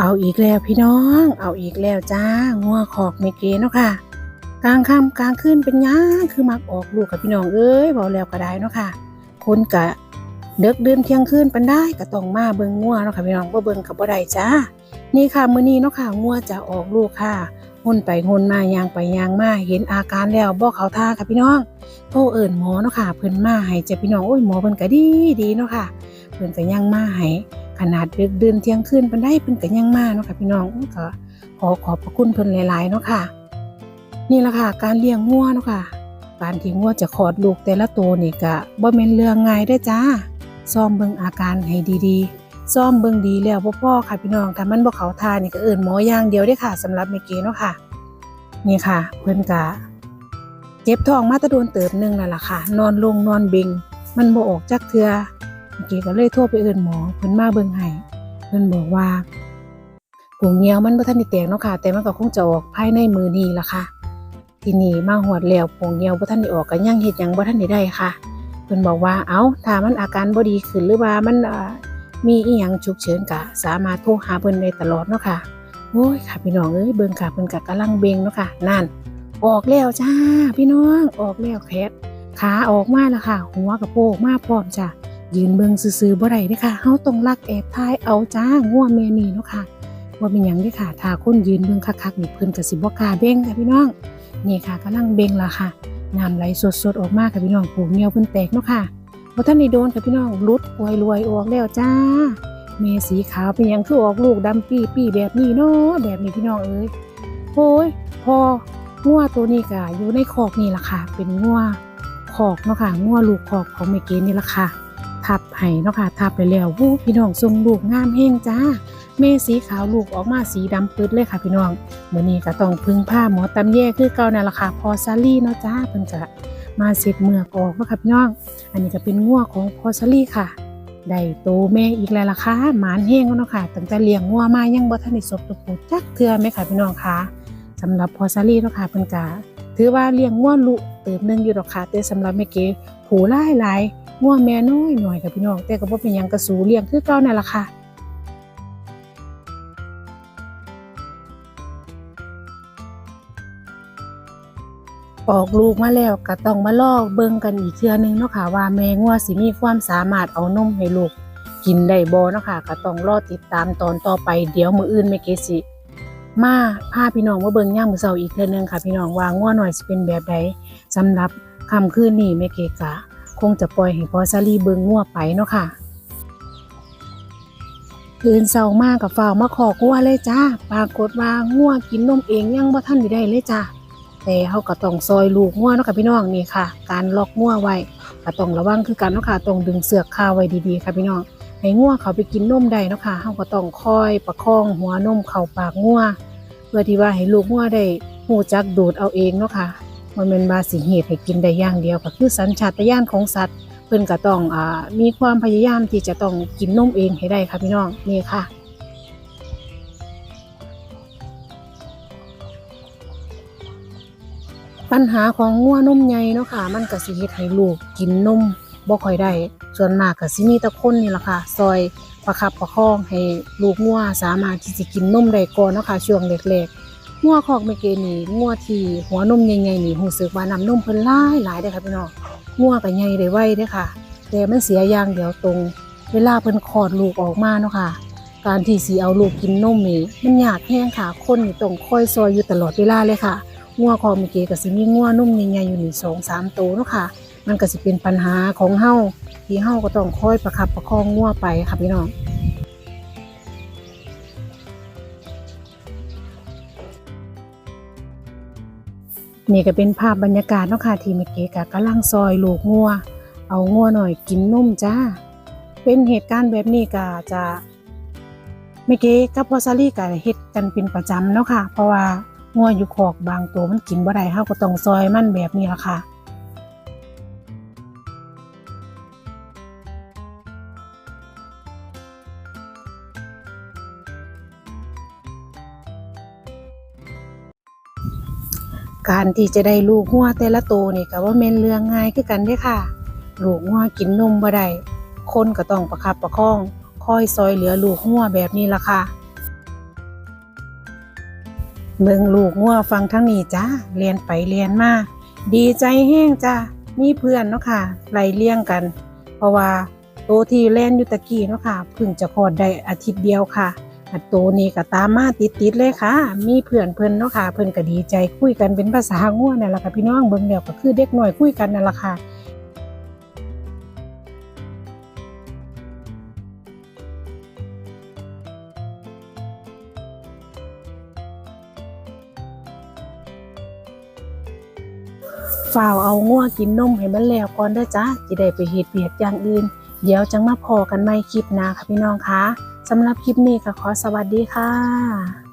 เอาอีกแล้วพี่น้อง เอาอีกแล้วจ้างัวขอกเมเกเนาะค่ะ กลางค่ำกลางคืนเป็นยังคือมักออกลูกกับพี่น้องเอ้ยบอกแล้วก็ได้เนาะค่ะ คนกะเด็กเดินเที่ยงคืนปันได้ก็ต้องมาเบิ่งงัวเนาะค่ะพี่น้องบ่าเบิ่งกับบ่ได้จ้า นี่ค่ะมื้อนี้เนาะค่ะงัวจะออกลูกค่ะหุ่นไปหุ่นมายางไปยางมาเห็นอาการแล้วบ่เขาท่าค่ะพี่น้องโทรเอิ้นหมอเนาะค่ะเพิ่นมาให้จ้ะพี่น้องโอ้ยหมอเพิ่นก็ดีดีเนาะค่ะเพิ่นก็ยังมาให้ ขนาดดึกดื่นเที่ยงคืนเพิ่นได้เพิ่นก็ยังมาเนาะค่ะพี่น้องก็ขอขอบพระคุณเพิ่นหลายๆเนาะค่ะ นี่แหละค่ะ การเลี้ยงงัวเนาะค่ะ การที่งัวจะคลอดลูกแต่ละตัวนี่ก็บ่แม่นเรื่องง่ายเด้จ้าซ่อมเบิ่งอาการให้ดีๆซ่อมเบิ่งดีแล้วบ่พอค่ะพี่น้องถ้ามันบ่เขาทานี่ก็เอิ้นหมออย่างเดียวเด้ค่ะสำหรับแม่เกเนาะค่ะ นี่ค่ะ เพิ่นก็เจ็บท้องมาตะโดนเติบหนึงนั่นล่ะค่ะ นอนลงนอนเบิงมันบ่ออกจักเทือ เมื่อกี้ก็เลยโทรไปเอิ้นหมอเพิ่นมาเบิ่งให้เพิ่นบอกว่าผงเหี่ยวมันบ่ทันได้แตกเนาะค่ะ แต่มันก็คงจะออกภายในมือนี้ล่ะค่ะ ทีนี้มาหวดแล้วผงเหี่ยวบ่ทันได้ออกก็ยังเฮ็ดหยังบ่ทันได้ได้ค่ะเพิ่นบอกว่าเอ้าถ้ามันอาการบ่ดีขึ้นหรือว่ามันมีอีหยังฉุกเฉินก็สามารถโทรหาเพิ่นได้ตลอดเนาะค่ะโอ้ยค่ะพี่น้องเอ้ยเบิ่งค่ะเพิ่นก็กำลังเบ่งเนาะค่ะนั่น ออกแล้วจ้า พี่น้องออกแล้วแคทขาออกมาแล้วค่ะ หัวกระโปงมาพร้อมจ้ะ ยืนเบิงซื่อๆบ่ได้เด้ค่ะเฮาต้องรักแอบทายเอาจ้าง่วแม่นี่เนาะค่ะว่าเป็นหยังเด้ค่ะถ้าคนยืนเบิงคักๆนี่เพิ่นก็สิบ่กล้าเบ่งค่ะพี่น้องนี่ค่ะกำลังเบ่งละค่ะน้ำไหลสดๆออกมาค่ะพี่น้องผูกเหนียวเพิ่นแตกเนาะค่ะบ่ทันได้โดนค่ะพี่น้องหลุดปล่อยรวยออกแล้วจ้าเมสีขาวเป็นหยังคือออกลูกดำปี้ปี้แบบนี้เนาะแบบนี้พี่น้องเอ้ยโอ้ยพองัวตัวนี้ก็อยู่ในคอกนี่ล่ะค่ะ เป็นงัวคอกเนาะค่ะงัวลูกคอกของแม่เกณนี่ล่ะค่ะ ทับให้เนาะค่ะทับไปแล้ววู้พี่น้องทรงลูกงามแห้งจ้าเมสีขาวลูกออกมาสีดำปืดเลยค่ะพี่น้องมื้อนี้ก็ต้องพึ่งผ้าหมอตำแย่คือเก่านั่นล่ะค่ะพอซาลี่เนาะจ้าเพิ่นก็มาเสร็จเมือกออกเนาะค่ะพี่น้อง อันนี้ก็เป็นงัวของพอซาลี่ค่ะได้โตแม่อีกแล้วล่ะค่ะหมานแห้งแล้วเนาะค่ะตั้งแต่เลี้ยงงัวมายังบ่ทันได้สบตัวปูจักเทื่อไหมค่ะพี่น้องค่ะสำหรับพอซาลี่เนาะค่ะเพิ่นก็ ถือว่าเลี้ยงงัวลุเติมหนึงอยู่ดอกค่ะแต่สำหรับแม่เก๋ผูหลายหลายง่วงแม่น้อยหน่อยค่ะพี่น้องแต่ก็บ่เป็นหยังกระสูเลี้ยงคือเก่านั่นล่ะค่ะออกลูกมาแล้วก็ต้องมาลอกเบิ่งกันอีกเทื่อนึงเนาะค่ะว่าแม่งัวสิมีความสามารถเอานมให้ลูกกินได้บ่เนาะค่ะก็ต้องรอติดตามตอนต่อไปเดี๋ยวมื้ออื่นแม่เกสิ มาพาพี่น้องมาเบิ่งย่ามมื้อเช้าอีกเทื่อนึงค่ะ พี่น้องว่างัวหน่อยสิเป็นแบบใดสำหรับค่ำคืนนี้แม่เกกะ คงจะปล่อยให้พอซาลีเบิงงัวไปเนาะค่ะตื่นเช้ามากกับฝ่ามาขอกัวเลยจ้าปรากฏว่างัวกินนมเองยังบ่ทันได้ได้เลยจ้าแต่เฮาก็ต้องซอยลูกงัวเนาะค่ะพี่น้องนี่ค่ะ การล็อกงัวไว้ก็ต้องระวังคือกันเนาะค่ะต้องดึงเสือกคาไว้ดีๆค่ะพี่น้องให้งัวเขาไปกินนมได้เนาะค่ะเฮาก็ต้องคอยประคองหัวนมเข้าปากงัว เพื่อที่ว่าให้ลูกงัวได้ฮู้จักดูดเอาเองเนาะค่ะมันเป็นบาสิเหตุให้กินได้อย่างเดียวก็คือสัญชาตญาณของสัตว์ เพิ่นก็ต้องอมีความพยายามที่จะต้องกินนมเองให้ได้ค่ะพี่น้องนี่ค่ะปัญหาของงัวนมใหญ่เนาะค่ะ มันก็สิเฮ็ดให้ลูกกินนมบ่ค่อยได้ ส่วนมากก็สิมีต่คนนี่แหละค่ะ ซอย ประคับประคองให้ลูกงัวสามารถที่จะกินนมได้ก่อนเนาะค่ะช่วงแรกๆงัวคอกเมเกนี่งัวที่หัวนมใหญ่ๆนี่รู้สึกว่าน้ำนมเพิ่นหลายหลายเด้ค่ะพี่น้องงัวก็ใหญ่ได้ไวเด้ค่ะ แต่มันเสียอย่างเดียวตรง เวลาเพิ่นคลอดลูกออกมาเนาะค่ะ การที่สิเอาลูกกินนมนี่มันยากแฮงค่ะคนนี่ต้องคอยซอยอยู่ตลอดเวลาเลยค่ะงัวคอกเมเกก็สิมีงัวนมใหญ่ๆอยู่นี่2-3ตัวเนาะค่ะ มันก็สิเป็นปัญหาของเฮาที่เฮาก็ต้องคอยประคับประคองงัวไปค่ะพี่น้องนี่ก็เป็นภาพบรรยากาศเนาะค่ะที่เมื่อกี้กะกำลังซอยลูกงัว เอางัวหน่อยกินนุ่มจ้า เป็นเหตุการณ์แบบนี้ก็จะเมื่อกี้กับพอซาลี่ก็เฮ็ดกันเป็นประจำเนาะค่ะ เพราะว่างัวอยู่คอกบางตัวมันกินบ่ได้เฮาก็ต้องซอยมันแบบนี้ละค่ะ การที่จะได้ลูกงัวแต่ละตัวนี่ก็ว่าแม่นเรื่องง่ายคือกันเด้ค่ะ ลูกงัวกินนมบ่ได้คนก็ต้องประคับประคองคอยซอยเหลือลูกงัวแบบนี้ล่ะค่ะเบิ่งลูกงัวฟังทั้งนี้จ้าเรียนไปเรียนมาดีใจแห้งจ้ามีเพื่อนเนาะค่ะไล่เลี้ยงกัน เพราะว่าโตที่แล่นอยุตะกี้เนาะค่ะเพิ่งจะคลอดได้อาทิตย์เดียวค่ะ อัโตนี้ก็ตามมาติดๆเลยค่ะ มีเพื่อนเพิ่นเนาะค่ะ เพิ่นก็ดีใจคุยกันเป็นภาษาง่วนั่นแหละค่ะพี่น้องเบิ่งแล้วก็คือเด็กหน้อยคุยกันนั่นแหละค่ะฝ่าวเอางัวกินนมให้มันแล้วก่อนเด้อจ้าจะได้ไปเฮ็ดเวียกอย่างอื่น เดี๋ยวจังมาพอกันใหม่คลิปหน้าค่ะพี่น้องคะ สำหรับคลิปนี้ก็ขอสวัสดีค่ะ